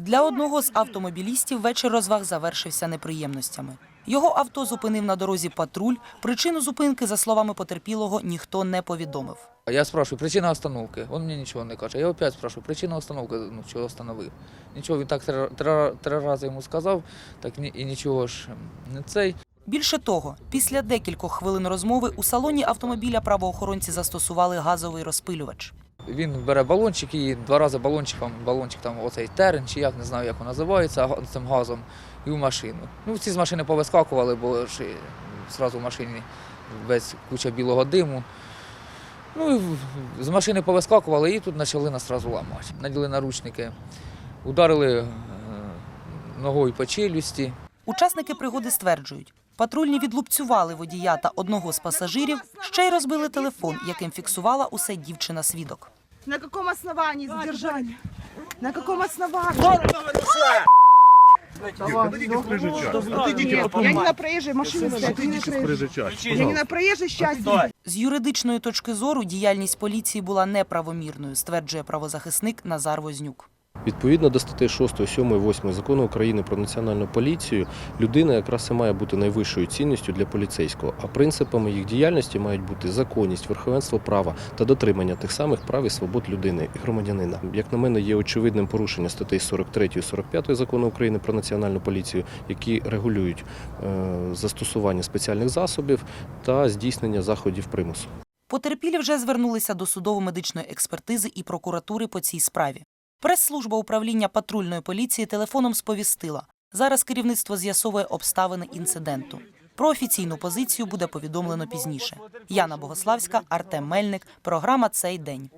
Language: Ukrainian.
Для одного з автомобілістів вечір розваг завершився неприємностями. Його авто зупинив на дорозі патруль. Причину зупинки, за словами потерпілого, ніхто не повідомив. Я спрашиваю, причина остановки. Он мені нічого не каже. Я опять спрашиваю, причина остановки, ну чого остановив. Нічого, він так три, три, три рази йому сказав, так ні, і нічого ж не цей. Більше того, після декількох хвилин розмови у салоні автомобіля правоохоронці застосували газовий розпилювач. Він бере балончик і два рази балончиком, балончик там оцей терен, чи як не знаю, як він називається, цим газом, і в машину. Ну, всі з машини повискакували, бо ж і зразу в машині весь куча білого диму. Ну з машини повискакували і тут почали нас одразу ламати. Наділи наручники, ударили е, ногою по челюсті. Учасники пригоди стверджують, патрульні відлупцювали водія та одного з пасажирів, ще й розбили телефон, яким фіксувала усе дівчина-свідок. На каком основании задержали? На каком основании? Я не на не на проезжей. Я не на. З юридичної точки зору діяльність поліції була неправомірною, стверджує правозахисник Назар Вознюк. Відповідно до статей 6, 7, 8 закону України про національну поліцію, людина якраз і має бути найвищою цінністю для поліцейського, а принципами їх діяльності мають бути законність, верховенство права та дотримання тих самих прав і свобод людини і громадянина. Як на мене, є очевидним порушення статей 43 і 45 закону України про національну поліцію, які регулюють е, застосування спеціальних засобів та здійснення заходів примусу. Потерпілі вже звернулися до судово-медичної експертизи і прокуратури по цій справі. Прес-служба управління патрульної поліції телефоном сповістила. Зараз керівництво з'ясовує обставини інциденту. Про офіційну позицію буде повідомлено пізніше. Яна Богославська, Артем Мельник. Програма цей день.